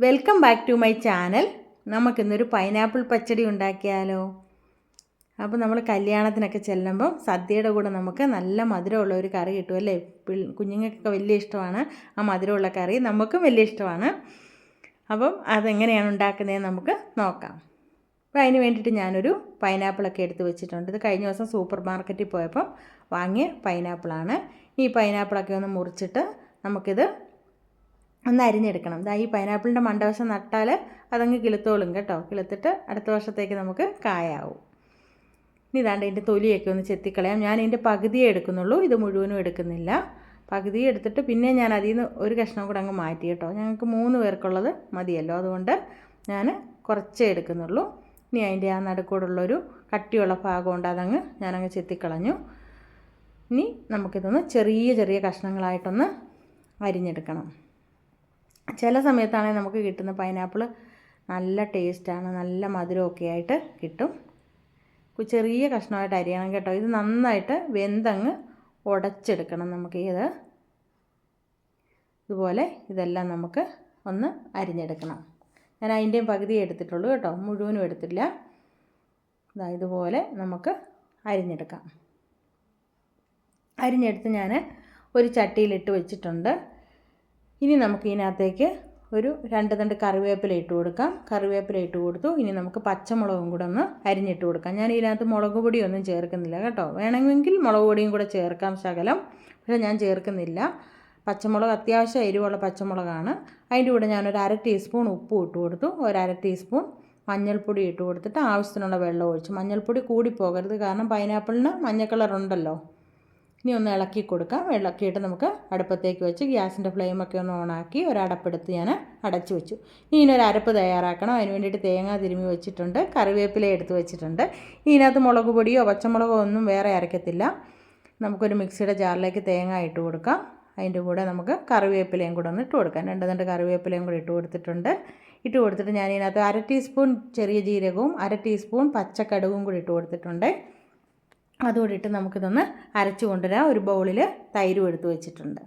Welcome back to my channel. നമുക്കിന്നൊരു pineapple പച്ചടി ഉണ്ടാക്കിയാലോ? അപ്പോൾ നമ്മൾ കല്യാണത്തിനൊക്കെ ചെല്ലുമ്പം സദ്യയുടെ കൂടെ നമുക്ക് നല്ല മധുരമുള്ള ഒരു കറി കിട്ടും അല്ലേ? കുഞ്ഞുങ്ങൾക്കൊക്കെ വലിയ ഇഷ്ടമാണ്. ആ മധുരമുള്ള കറി നമുക്കും വലിയ ഇഷ്ടമാണ്. അപ്പം അതെങ്ങനെയാണ് ഉണ്ടാക്കുന്നതെന്ന് നമുക്ക് നോക്കാം. അപ്പോൾ അതിന് വേണ്ടിയിട്ട് ഞാനൊരു പൈനാപ്പിളൊക്കെ എടുത്ത് വെച്ചിട്ടുണ്ട്. ഇത് കഴിഞ്ഞ ദിവസം സൂപ്പർ മാർക്കറ്റിൽ പോയപ്പം വാങ്ങിയ പൈനാപ്പിളാണ്. ഈ പൈനാപ്പിളൊക്കെ ഒന്ന് മുറിച്ചിട്ട് നമുക്കിത് ഒന്ന് അരിഞ്ഞെടുക്കണം. ദാ ഈ പൈനാപ്പിളിന്റെ മണ്ടവശം നട്ടാൽ അതങ്ങ് കിളുത്തോളും കേട്ടോ. കിളുത്തിട്ട് അടുത്ത വർഷത്തേക്ക് നമുക്ക് കായാവും. ഇനി ഇതാണ്ട് ഇതിന്റെ തൊലിയൊക്കെ ഒന്ന് ചെത്തിക്കളയാം. ഞാൻ ഇതിന്റെ പകുതിയേ എടുക്കുന്നുള്ളൂ. ഇത് മുഴുവനും എടുക്കുന്നില്ല. പകുതി എടുത്തിട്ട് പിന്നെ ഞാൻ അതിൽ നിന്ന് ഒരു കഷ്ണം കൂടെ അങ്ങ് മാറ്റി കേട്ടോ. ഞങ്ങൾക്ക് മൂന്ന് പേർക്കുള്ളത് മതിയല്ലോ. അതുകൊണ്ട് ഞാൻ കുറച്ചേ എടുക്കുന്നുള്ളൂ. ഇനി അതിന്റെ ആ നടുക്കൂടുള്ളൊരു കട്ടിയുള്ള ഭാഗം ഉണ്ട് അതങ്ങ് ഞാനങ്ങ് ചെത്തിക്കളഞ്ഞു. ഇനി നമുക്കിതൊന്ന് ചെറിയ ചെറിയ കഷ്ണങ്ങളായിട്ടൊന്ന് അരിഞ്ഞെടുക്കണം. ചില സമയത്താണെങ്കിൽ നമുക്ക് കിട്ടുന്ന പൈനാപ്പിൾ നല്ല ടേസ്റ്റാണ് നല്ല മധുരമൊക്കെ ആയിട്ട് കിട്ടും. ചെറിയ കഷ്ണമായിട്ട് അരിയണം കേട്ടോ. ഇത് നന്നായിട്ട് വെന്തങ്ങ് ഉടച്ചെടുക്കണം നമുക്ക് ഇത്. ഇതുപോലെ ഇതെല്ലാം നമുക്ക് ഒന്ന് അരിഞ്ഞെടുക്കണം. ഞാൻ അതിന്റെയും പകുതി എടുത്തിട്ടുള്ളൂ കേട്ടോ. മുഴുവനും എടുത്തില്ല. ഇതാ ഇതുപോലെ നമുക്ക് അരിഞ്ഞെടുക്കാം. അരിഞ്ഞെടുത്ത് ഞാൻ ഒരു ചട്ടിയിലിട്ട് വെച്ചിട്ടുണ്ട്. ഇനി നമുക്ക് ഇതിനകത്തേക്ക് ഒരു രണ്ട് തണ്ട് കറിവേപ്പില ഇട്ട് കൊടുക്കാം. കറിവേപ്പില ഇട്ട് കൊടുത്തു. ഇനി നമുക്ക് പച്ചമുളകും കൂടെ ഒന്ന് അരിഞ്ഞിട്ട് കൊടുക്കാം. ഞാൻ ഇതിനകത്ത് മുളക് പൊടിയൊന്നും ചേർക്കുന്നില്ല കേട്ടോ. വേണമെങ്കിൽ മുളക് പൊടിയും കൂടെ ചേർക്കാം ശകലം. പക്ഷേ ഞാൻ ചേർക്കുന്നില്ല. പച്ചമുളക് അത്യാവശ്യം എരിവുള്ള പച്ചമുളകാണ്. അതിന്റെ കൂടെ ഞാൻ ഞാനൊരു അര ടീസ്പൂൺ ഉപ്പ് ഇട്ട് കൊടുത്തു. ഒരു അര ടീസ്പൂൺ മഞ്ഞൾപ്പൊടി ഇട്ട് കൊടുത്തിട്ട് ആവശ്യത്തിനുള്ള വെള്ളം ഒഴിച്ചു. മഞ്ഞൾപ്പൊടി കൂടി പോകരുത്. കാരണം പൈനാപ്പിളിന് മഞ്ഞ കളർ ഉണ്ടല്ലോ ഇനി ഒന്ന് ഇളക്കി കൊടുക്കാം. ഇളക്കിയിട്ട് നമുക്ക് അടുപ്പത്തേക്ക് വെച്ച് ഗ്യാസിന്റെ ഫ്ലെയിമൊക്കെ ഒന്ന് ഓണാക്കി ഒരടപ്പെടുത്ത് ഞാൻ അടച്ചു വെച്ചു. ഇനി ഇതിനൊരു അരപ്പ് തയ്യാറാക്കണം. അതിന് വേണ്ടിയിട്ട് തേങ്ങ തിരുമ്മി വെച്ചിട്ടുണ്ട്. കറിവേപ്പില എടുത്ത് വെച്ചിട്ടുണ്ട്. ഇതിനകത്ത് മുളക് പൊടിയോ പച്ചമുളകോ ഒന്നും വേറെ അരയ്ക്കത്തില്ല നമുക്കൊരു മിക്സിയുടെ ജാറിലേക്ക് തേങ്ങ ഇട്ട് കൊടുക്കാം. അതിന്റെ കൂടെ നമുക്ക് കറിവേപ്പിലയും കൂടെ ഒന്ന് ഇട്ട് കൊടുക്കാം. രണ്ട് രണ്ട് കറിവേപ്പിലയും കൂടെ ഇട്ട് കൊടുത്തിട്ടുണ്ട്. ഇട്ട് കൊടുത്തിട്ട് ഞാൻ ഇതിനകത്ത് അര ടീസ്പൂൺ ചെറിയ ജീരകവും അര ടീസ്പൂൺ പച്ചക്കടുകും കൂടി ഇട്ട് കൊടുത്തിട്ടുണ്ട്. അതുകൂടി ഇട്ട് നമുക്കിതൊന്ന് അരച്ച് കൊണ്ടുവരാം. ഒരു ബൗളിൽ തൈരും എടുത്ത് വെച്ചിട്ടുണ്ട്.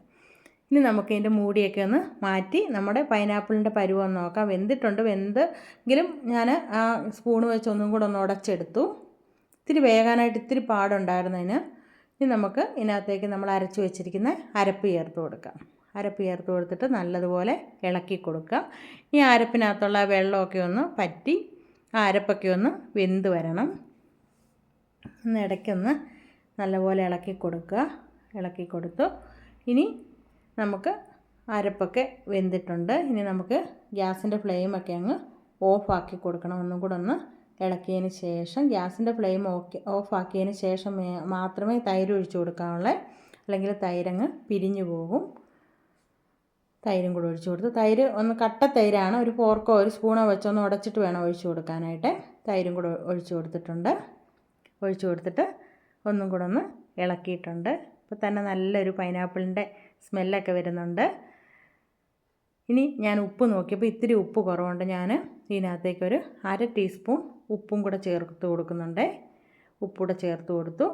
ഇനി നമുക്ക് ഇതിന്റെ മൂടിയൊക്കെ ഒന്ന് മാറ്റി നമ്മുടെ പൈനാപ്പിളിന്റെ പരുവം നോക്കാം. വെന്തിട്ടുണ്ട്. വെന്തെങ്കിലും ഞാൻ ആ സ്പൂൺ വെച്ച് ഒന്നും കൂടെ ഒന്ന് ഉടച്ചെടുത്തു. ഇത്തിരി വേകാനായിട്ട് ഇത്തിരി പാടുണ്ടായിരുന്നതിന് ഇനി നമുക്ക് ഇതിനകത്തേക്ക് നമ്മൾ അരച്ച് വെച്ചിരിക്കുന്ന അരപ്പ് ചേർത്ത് കൊടുക്കാം. അരപ്പ് ചേർത്ത് കൊടുത്തിട്ട് നല്ലതുപോലെ ഇളക്കി കൊടുക്കാം. ഈ അരപ്പിനകത്തുള്ള വെള്ളമൊക്കെ ഒന്ന് പറ്റി ആ അരപ്പൊക്കെ ഒന്ന് വെന്ത് വരണം. ഒന്ന് ഇടയ്ക്കൊന്ന് നല്ലപോലെ ഇളക്കി കൊടുക്കുക. ഇളക്കി കൊടുത്തു. ഇനി നമുക്ക് അരപ്പൊക്കെ വെന്തിട്ടുണ്ട്. ഇനി നമുക്ക് ഗ്യാസിന്റെ ഫ്ലെയിമൊക്കെ അങ്ങ് ഓഫാക്കി കൊടുക്കണം. ഒന്നും കൂടെ ഒന്ന് ഇളക്കിയതിന് ശേഷം ഗ്യാസിന്റെ ഫ്ലെയിം ഓക്കെ ഓഫാക്കിയതിന് ശേഷം മാത്രമേ തൈര് ഒഴിച്ചു കൊടുക്കാവുള്ളൂ. അല്ലെങ്കിൽ തൈരങ്ങ് പിരിഞ്ഞു പോകും. തൈരും കൂടെ ഒഴിച്ചു കൊടുത്ത്. തൈര് ഒന്ന് കട്ട തൈരാണ്. ഒരു ഫോർക്കോ ഒരു സ്പൂണോ വെച്ചൊന്ന് ഉടച്ചിട്ട് വേണം ഒഴിച്ചു കൊടുക്കാനായിട്ട്. തൈരും കൂടെ ഒഴിച്ചു കൊടുത്തിട്ടുണ്ട്. ഒഴിച്ചു കൊടുത്തിട്ട് ഒന്നും കൂടെ ഒന്ന് ഇളക്കിയിട്ടുണ്ട്. ഇപ്പോൾ തന്നെ നല്ലൊരു പൈനാപ്പിളിന്റെ സ്മെല്ലൊക്കെ വരുന്നുണ്ട്. ഇനി ഞാൻ ഉപ്പ് നോക്കിയപ്പോൾ ഇത്തിരി ഉപ്പ് കുറവുണ്ട്. ഞാൻ ഇതിനകത്തേക്ക് ഒരു അര ടീസ്പൂൺ ഉപ്പും കൂടെ ചേർത്ത് കൊടുക്കുന്നുണ്ട്. ഉപ്പൂടെ ചേർത്ത് കൊടുത്തു.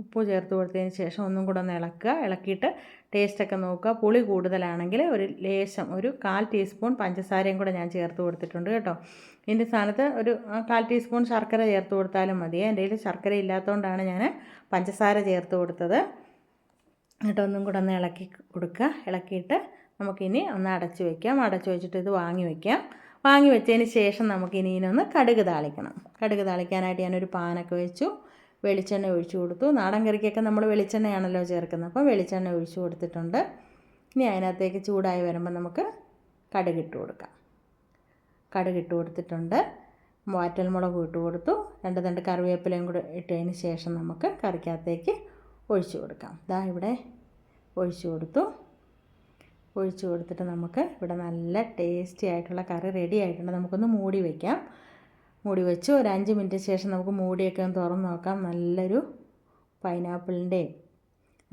ഉപ്പ് ചേർത്ത് കൊടുത്തതിന് ശേഷം ഒന്നും കൂടെ ഒന്ന് ഇളക്കുക. ഇളക്കിയിട്ട് ടേസ്റ്റൊക്കെ നോക്കുക. പുളി കൂടുതലാണെങ്കിൽ ഒരു ലേശം ഒരു കാൽ ടീസ്പൂൺ പഞ്ചസാരയും കൂടെ ഞാൻ ചേർത്ത് കൊടുത്തിട്ടുണ്ട് കേട്ടോ. ഇതിന്റെ സ്ഥാനത്ത് ഒരു കാൽ ടീസ്പൂൺ ശർക്കര ചേർത്ത് കൊടുത്താലും മതി. എന്റെ കയ്യിൽ ശർക്കര ഇല്ലാത്തതുകൊണ്ടാണ് ഞാൻ പഞ്ചസാര ചേർത്ത് കൊടുത്തത്. എന്നിട്ട് ഒന്നും കൂടെ ഒന്ന് ഇളക്കി കൊടുക്കുക. ഇളക്കിയിട്ട് നമുക്കിനി ഒന്ന് അടച്ച് വയ്ക്കാം അടച്ച് വെച്ചിട്ട് ഇത് വാങ്ങി വയ്ക്കാം വാങ്ങി വെച്ചതിന് ശേഷം നമുക്കിനി ഇതിനൊന്ന് കടുക് താളിക്കണം. കടുക് താളിക്കാനായിട്ട് ഞാനൊരു പാനൊക്കെ വെച്ചു. വെളിച്ചെണ്ണ ഒഴിച്ചു കൊടുത്തു. നാടൻ കറിക്കൊക്കെ നമ്മൾ വെളിച്ചെണ്ണയാണല്ലോ ചേർക്കുന്നത്. അപ്പോൾ വെളിച്ചെണ്ണ ഒഴിച്ചു കൊടുത്തിട്ടുണ്ട്. ഇനി അതിനകത്തേക്ക് ചൂടായി വരുമ്പോൾ നമുക്ക് കടുക് ഇട്ട് കൊടുക്കാം. കടുക് ഇട്ട് കൊടുത്തിട്ടുണ്ട്. വാറ്റൽമുളക് ഇട്ട് കൊടുത്തു. രണ്ട് രണ്ട് കറിവേപ്പിലയും കൂടെ ഇട്ടതിന് ശേഷം നമുക്ക് കറിക്കകത്തേക്ക് ഒഴിച്ചു കൊടുക്കാം. ഇതാ ഇവിടെ ഒഴിച്ചു കൊടുത്തു. ഒഴിച്ചു കൊടുത്തിട്ട് നമുക്ക് ഇവിടെ നല്ല ടേസ്റ്റി ആയിട്ടുള്ള കറി റെഡി ആയിട്ടുണ്ട്. നമുക്കൊന്ന് മൂടി വയ്ക്കാം മൂടി വെച്ച് ഒരു അഞ്ച് മിനിറ്റ് ശേഷം നമുക്ക് മൂടിയൊക്കെ ഒന്ന് തുറന്ന് നോക്കാം. നല്ലൊരു പൈനാപ്പിളിന്റെയും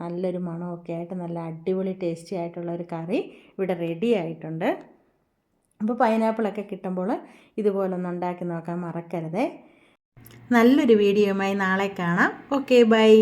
നല്ലൊരു മണമൊക്കെ ആയിട്ട് നല്ല അടിപൊളി ടേസ്റ്റി ആയിട്ടുള്ള ഒരു കറി ഇവിടെ റെഡി ആയിട്ടുണ്ട്. അപ്പോൾ പൈനാപ്പിളൊക്കെ കിട്ടുമ്പോൾ ഇതുപോലൊന്ന് ഉണ്ടാക്കി നോക്കാൻ മറക്കരുതേ. നല്ലൊരു വീഡിയോയുമായി നാളെ കാണാം. Okay bye